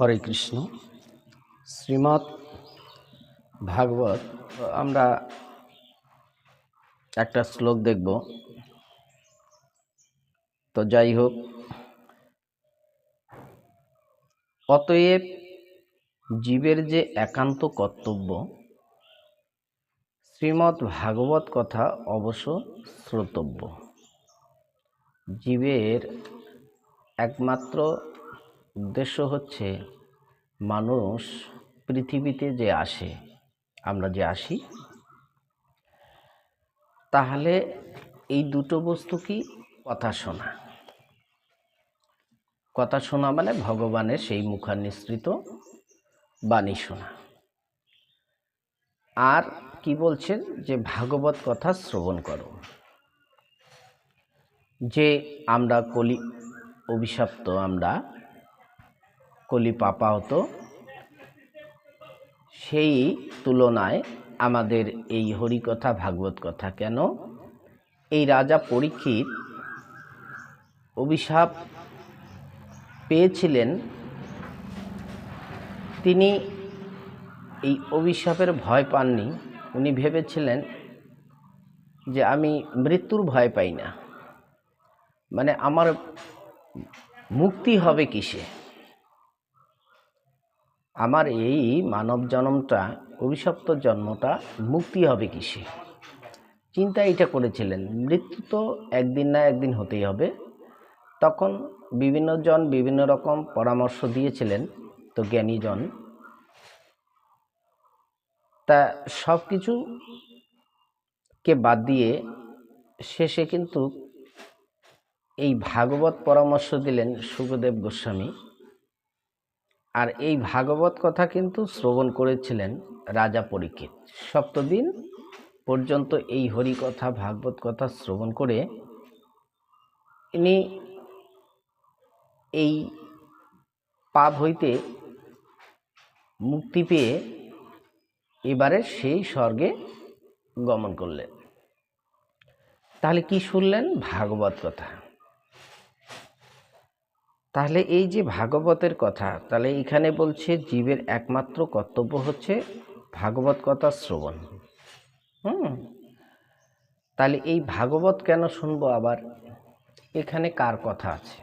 হরে কৃষ্ণ। শ্রীমৎ ভাগবত, আমরা একটা শ্লোক দেখব। তো যাই হোক, অতএব জীবের যে একান্ত কর্তব্য, শ্রীমৎ ভাগবত কথা অবশ্য শ্রোতব্য। জীবের একমাত্র উদ্দেশ্য হচ্ছে মানুষ পৃথিবীতে যে আসে, আমরা যে আসি, তাহলে এই দুটো বস্তু কি? কথা শোনা। কথা শোনা মানে ভগবানের সেই মুখানিসৃত বাণী শোনা। আর কি বলছেন? যে ভাগবত কথা শ্রবণ করো। যে আমরা কলি অভিশপ্ত, আমরা কলি পাপা হতো, সেই তুলনায় আমাদের এই হরিকথা, ভাগবত কথা কেন? এই রাজা পরীক্ষিত অভিশাপ পেয়েছিলেন। তিনি এই অভিশাপের ভয় পাননি। উনি ভেবেছিলেন যে আমি মৃত্যুর ভয় পাই না। মানে আমার মুক্তি হবে কিসে? আমার এই মানব জন্মটা অভিশপ্ত জন্মটা মুক্তি হবে কিসে? চিন্তা এটা করেছিলেন, মৃত্যু তো একদিন না একদিন হতেই হবে। তখন বিভিন্ন জন বিভিন্ন রকম পরামর্শ দিয়েছিলেন, তো জ্ঞানীজন। তা সব কিছু কে বাদ দিয়ে শেষে কিন্তু এই ভাগবত পরামর্শ দিলেন সুখদেব গোস্বামী। আর এই ভাগবত কথা কিন্তু শ্রবণ করেছিলেন রাজা পরীক্ষিত। সপ্তদিন পর্যন্ত এই হরি কথা ভাগবত কথা শ্রবণ করে ইনি এই পাপ হইতে মুক্তি পেয়ে এবারে সেই স্বর্গে গমন করলেন। তাহলে কি শুনলেন? ভাগবত কথা। তাহলে এই যে ভাগবতের কথা, তাহলে এখানে বলছে জীবের একমাত্র কর্তব্য হচ্ছে ভাগবত কথা শ্রবণ। হুম? তাহলে এই ভাগবত কেন শুনব আবার? এখানে কার কথা আছে?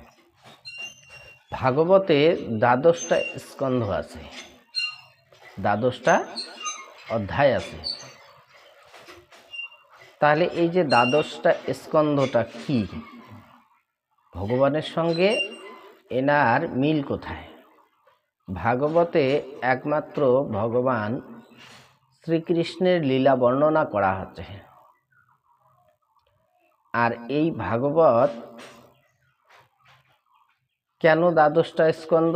ভাগবতে দ্বাদশটা স্কন্ধ আছে, দ্বাদশটা অধ্যায় আছে। তাহলে এই যে দ্বাদশটা স্কন্ধটা কি? ভগবানের সঙ্গে এনার মিল কোথায়? ভাগবতে একমাত্র ভগবান শ্রীকৃষ্ণের লীলা বর্ণনা করা হচ্ছে। আর এই ভাগবত কেন দ্বাদশটা স্কন্দ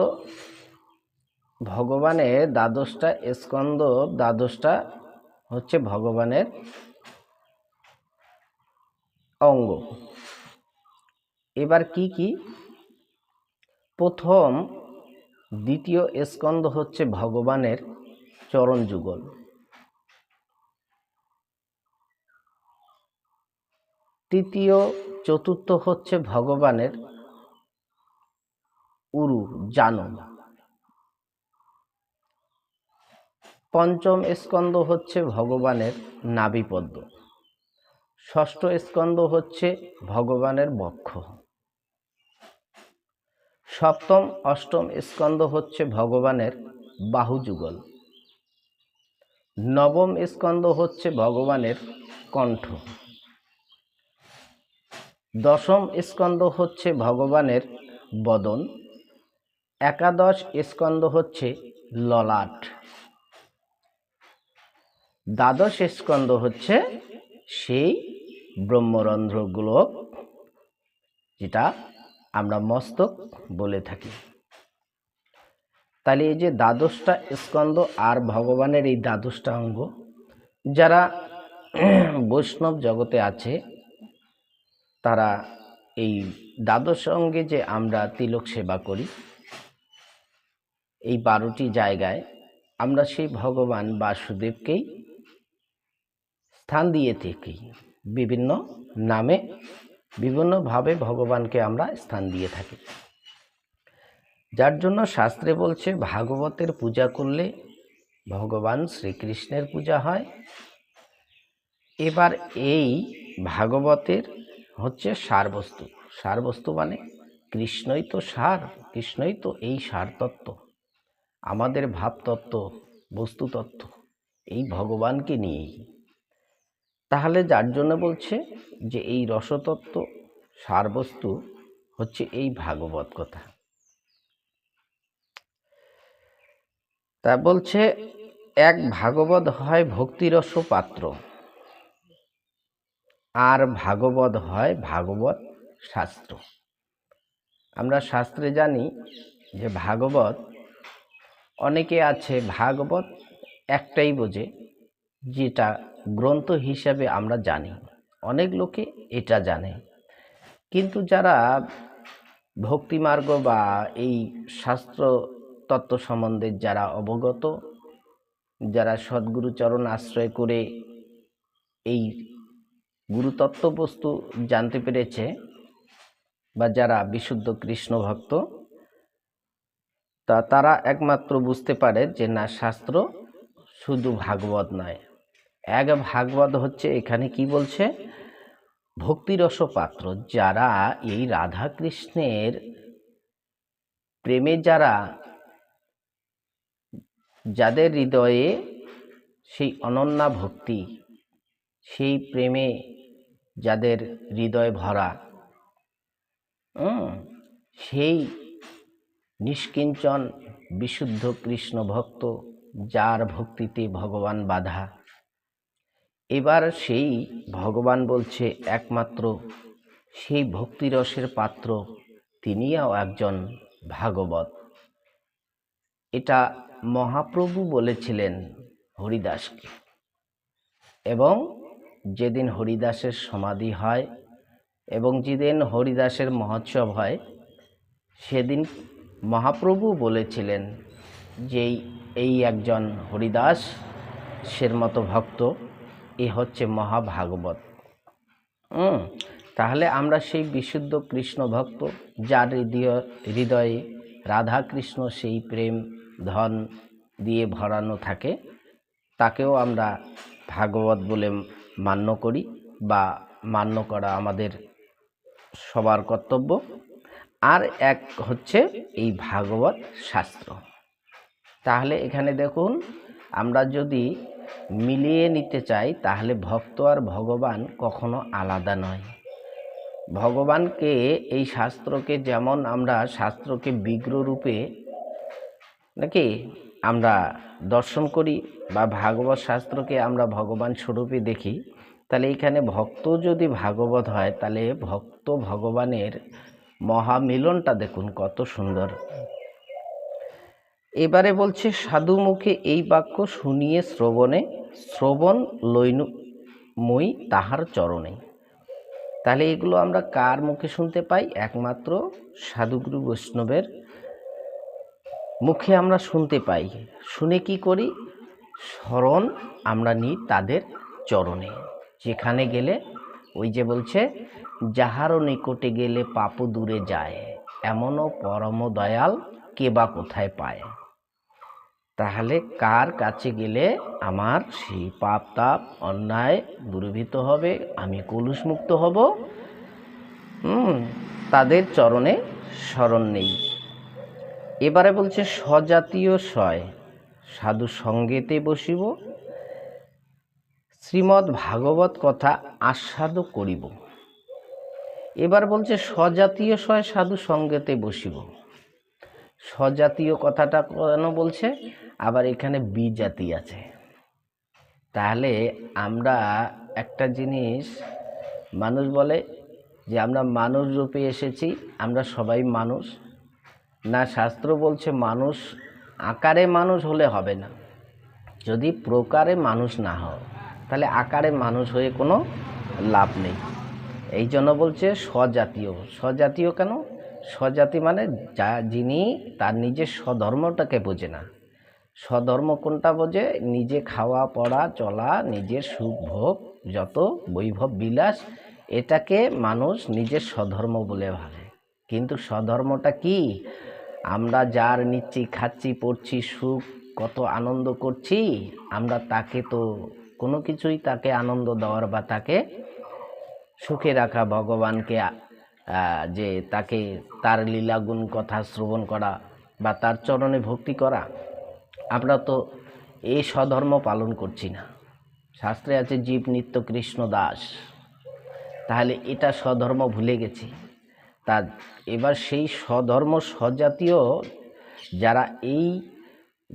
ভগবানের দ্বাদশটা স্কন্দ দ্বাদশটা হচ্ছে ভগবানের অঙ্গ। এবার কি কি প্রথম, দ্বিতীয় স্কন্ধ হচ্ছে ভগবানের চরণ যুগল। তৃতীয়, চতুর্থ হচ্ছে ভগবানের উরু জানো পঞ্চম স্কন্ধ হচ্ছে ভগবানের নাভিপদ্ম। ষষ্ঠ স্কন্ধ হচ্ছে ভগবানের বক্ষ। সপ্তম, অষ্টম স্কন্ধ হচ্ছে ভগবানের বাহুযুগল। নবম স্কন্ধ হচ্ছে ভগবানের কণ্ঠ। দশম স্কন্ধ হচ্ছে ভগবানের বদন। একাদশ স্কন্ধ হচ্ছে ললাট। দ্বাদশ স্কন্ধ হচ্ছে সেই ব্রহ্মরন্ধ্রগুলো যেটা আমরা মস্তক বলে থাকি। তাহলে এই যে দ্বাদশটা স্কন্ধ আর ভগবানের এই দ্বাদশটা অঙ্গ, যারা বৈষ্ণব জগতে আছে, তারা এই দ্বাদশ অঙ্গে যে আমরা তিলক সেবা করি, এই বারোটি জায়গায় আমরা সেই ভগবান বাসুদেবকেই স্থান দিয়ে থাকি। বিভিন্ন নামে বিভিন্নভাবে ভগবানকে আমরা স্থান দিয়ে থাকি। যার জন্য শাস্ত্রে বলছে, ভাগবতের পূজা করলে ভগবান শ্রীকৃষ্ণের পূজা হয়। এবার এই ভাগবতের হচ্ছে সারবস্তু। সারবস্তু মানে কৃষ্ণই তো সার, কৃষ্ণই তো এই সার তত্ত্ব আমাদের ভাবতত্ত্ব, বস্তুতত্ত্ব, এই ভগবানকে নিয়েই। তাহলে যার জন্য বলছে যে এই রসতত্ত্ব সারবস্তু হচ্ছে এই ভাগবত কথা। তা বলছে, এক ভাগবত হয় ভক্তিরস পাত্র, আর ভাগবত হয় ভাগবত শাস্ত্র। আমরা শাস্ত্রে জানি যে ভাগবত, অনেকে আছে ভাগবত একটাই বোঝে, যেটা গ্রন্থ হিসাবে আমরা জানি, অনেক লোকে এটা জানে। কিন্তু যারা ভক্তিমার্গ বা এই শাস্ত্র তত্ত্ব সম্বন্ধে যারা অবগত, যারা সদ্গুরুচরণ আশ্রয় করে এই গুরুতত্ত্ব বস্তু জানতে পেরেছে বা যারা বিশুদ্ধ কৃষ্ণ ভক্ত, তা তারা একমাত্র বুঝতে পারে যে না, শাস্ত্র শুধু ভাগবত নয়। এক ভাগবত হচ্ছে এখানে কি বলছে? ভক্তিরস পাত্র, যারা এই রাধা কৃষ্ণের প্রেমে যারা, যাদের হৃদয়ে সেই অনন্যা ভক্তি, সেই প্রেমে যাদের হৃদয় ভরা সেই নিষ্কিঞ্চন বিশুদ্ধ কৃষ্ণ ভক্ত যার ভক্তিতে ভগবান বাধা। এবার সেই ভগবান বলছে, একমাত্র সেই ভক্তিরসের পাত্র, তিনিও একজন ভাগবত। এটা মহাপ্রভু বলেছিলেন হরিদাসকে। এবং যেদিন হরিদাসের সমাধি হয় এবং যেদিন হরিদাসের মহোৎসব হয়, সেদিন মহাপ্রভু বলেছিলেন যে, এই- একজন হরিদাস, সের মতো ভক্ত এ হচ্ছে মহাভাগবত। হুম, তাহলে আমরা সেই বিশুদ্ধ কৃষ্ণ ভক্ত, যার হৃদয়, হৃদয়ে রাধা কৃষ্ণ সেই প্রেম, ধন দিয়ে ভরানো থাকে, তাকেও আমরা ভাগবত বলে মান্য করি বা মান্য করা আমাদের সবার কর্তব্য। আর এক হচ্ছে এই ভাগবত শাস্ত্র। তাহলে এখানে দেখুন, আমরা যদি মিলিয়ে নিতে চাই, তাহলে ভক্ত আর ভগবান কখনো আলাদা নয়। ভগবানকে এই শাস্ত্রকে যেমন আমরা শাস্ত্রকে বিগ্রহ রূপে নাকি আমরা দর্শন করি বা ভাগবত শাস্ত্রকে আমরা ভগবান স্বরূপে দেখি, তাহলে এখানে ভক্ত যদি ভাগবত হয়, তাহলে ভক্ত ভগবানের মহামিলনটা দেখুন কত সুন্দর। এবারে বলছে, সাধু মুখে এই বাক্য শুনিয়ে শ্রবণে, শ্রবণ লৈনু মই তাহার চরণে। তাহলে এগুলো আমরা কার মুখে শুনতে পাই? একমাত্র সাধুগুরু বৈষ্ণবের মুখে আমরা শুনতে পাই। শুনে কি করি? স্মরণ আমরা নিই তাদের চরণে। যেখানে গেলে, ওই যে বলছে যাহারও নিকটে গেলে পাপ দূরে যায়, এমনও পরম দয়াল কে বা কোথায় পায়? তাহলে কার কাছে গেলে আমার সেই পাপ তাপ অন্যায় দূরীভূত হবে? আমি কলুষমুক্ত হব? হুম, তাদের চরণে স্মরণ নেই। এবারে বলছে, স্বজাতীয় সয়, সাধু সঙ্গেতে বসিব, শ্রীমদ্ ভাগবত কথা আস্বাদ করিব। এবার বলছে, স্বজাতীয় সয়, সাধু সঙ্গেতে বসিব। স্বজাতীয় কথাটা কেন বলছে? আবার এখানে বিজাতি আছে। তাহলে আমরা একটা জিনিস, মানুষ বলে যে আমরা মানুষ রূপে এসেছি, আমরা সবাই মানুষ। না, শাস্ত্র বলছে মানুষ আকারে মানুষ হলে হবে না। যদি প্রকারে মানুষ না হয় তাহলে আকারে মানুষ হয়ে কোনো লাভ নেই। এই জন্য বলছে স্বজাতীয়। স্বজাতীয় কেন? স্বজাতি মানে যা যিনি তার নিজের স্বধর্মটাকে বোঝে না। স্বধর্ম কোনটা বোঝে? নিজে খাওয়া, পড়া, চলা, নিজের সুখ, ভোগ, যত বৈভব বিলাস, এটাকে মানুষ নিজের স্বধর্ম বলে ভাবে। কিন্তু স্বধর্মটা কি? আমরা যার নিচ্ছি, খাচ্ছি, পড়ছি, সুখ, কত আনন্দ করছি, আমরা তাকে তো কোনো কিছুই তাকে আনন্দ দেওয়ার বা তাকে সুখে রাখা, ভগবানকে যে তাকে তার লীলাগুণ কথা শ্রবণ করা বা তার চরণে ভক্তি করা, আমরা তো এই স্বধর্ম পালন করছি না। শাস্ত্রে আছে, জীব নিত্য কৃষ্ণ দাস। তাহলে এটা স্বধর্ম ভুলে গেছি। তা এবার সেই স্বধর্ম স্বজাতীয় যারা এই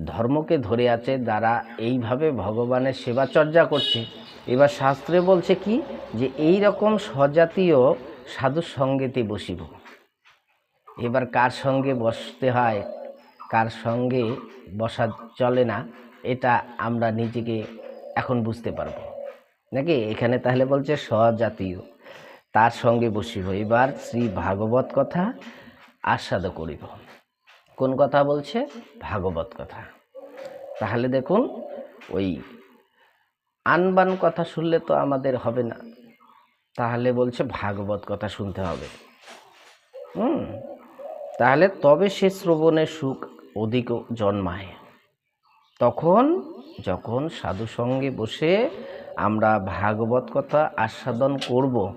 ধর্মকে ধরে আছে যারা এইভাবে ভগবানের সেবা চর্চা করছে। এবার শাস্ত্রে বলছে কি? যে এই রকম স্বজাতীয় সাধুর সঙ্গেতে বসিব। এবার কার সঙ্গে বসতে হয়, কার সঙ্গে বসা চলে না, এটা আমরা নিজেকে এখন বুঝতে পারব। নাকি? এখানে তাহলে বলছে স্বজাতীয়, তার সঙ্গে বসিব। এবার শ্রী ভাগবত কথা আস্বাদ করিব। কোন কথা বলছে? ভাগবত কথা। তাহলে দেখুন, ওই আনবান কথা শুনলে তো আমাদের হবে না। তাহলে বলছে ভাগবত কথা শুনতে হবে। হুম, তাহলে তবে সে শ্রবণের সুখ অধিক জন্মায়। তখন যখন সাধু সঙ্গে বসে আমরা ভাগবত কথা আস্বাদন করব,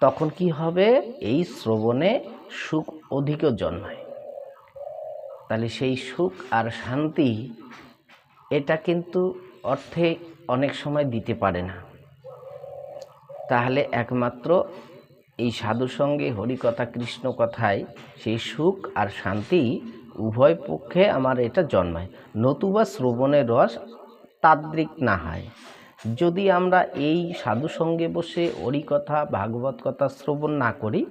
তখন কি হবে? এই শ্রবণে সুখ অধিক জন্মায়। তাহলে সেই সুখ আর শান্তি এটা কিন্তু অর্থে অনেক সময় দিতে পারে না। তাহলে একমাত্র এই সাধু সঙ্গে হরিকথা, কৃষ্ণ কথায় সেই সুখ আর শান্তি উভয় পক্ষে আমার এটা জন্মায়। নতুবা শ্রবণের রস তাদ্রিক না হয়। যদি আমরা এই সাধু সঙ্গে বসে হরিকথা, ভাগবত কথা শ্রবণ না করি,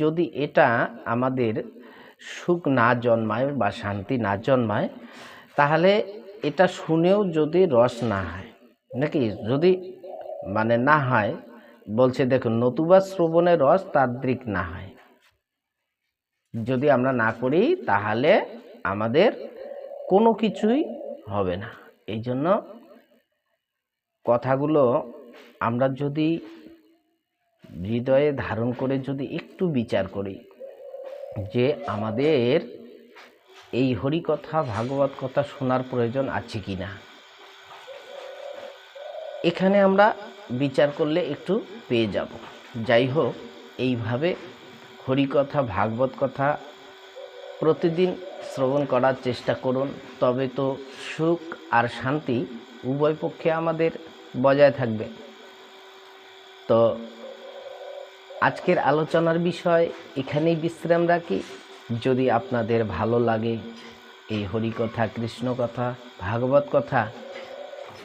যদি এটা আমাদের সুখ না জন্মায় বা শান্তি না জন্মায়, তাহলে এটা শুনেও যদি রস না হয়, নাকি? যদি মানে না হয় বলছে, দেখুন, নতুবা শ্রবণের রস তাদ্রিক না হয়। যদি আমরা না করি, তাহলে আমাদের কোনো কিছুই হবে না। এই জন্য কথাগুলো আমরা যদি হৃদয়ে ধারণ করে যদি একটু বিচার করি, যে আমাদের এই হরিকথা, ভাগবত কথা শোনার প্রয়োজন আছে কি না এখানে আমরা বিচার করলে একটু পেয়ে যাব। যাই হোক, এইভাবে হরিকথা, ভাগবত কথা প্রতিদিন শ্রবণ করার চেষ্টা করুন। তবে তো সুখ আর শান্তি উভয় পক্ষে আমাদের বজায় থাকবে। তো আজকের আলোচনার বিষয় এখানেই বিশ্রাম রাখি। যদি আপনাদের ভালো লাগে এই হরিকথা কৃষ্ণ কথা ভাগবত কথা,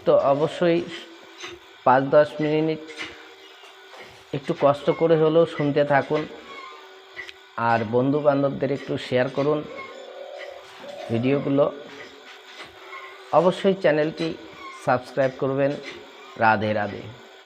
তো অবশ্যই পাঁচ দশ মিনিট একটু কষ্ট করে হলেও শুনতে থাকুন। আর বন্ধু বান্ধবদের একটু শেয়ার করুন ভিডিওগুলো। অবশ্যই চ্যানেলটি সাবস্ক্রাইব করবেন। রাধে রাধে।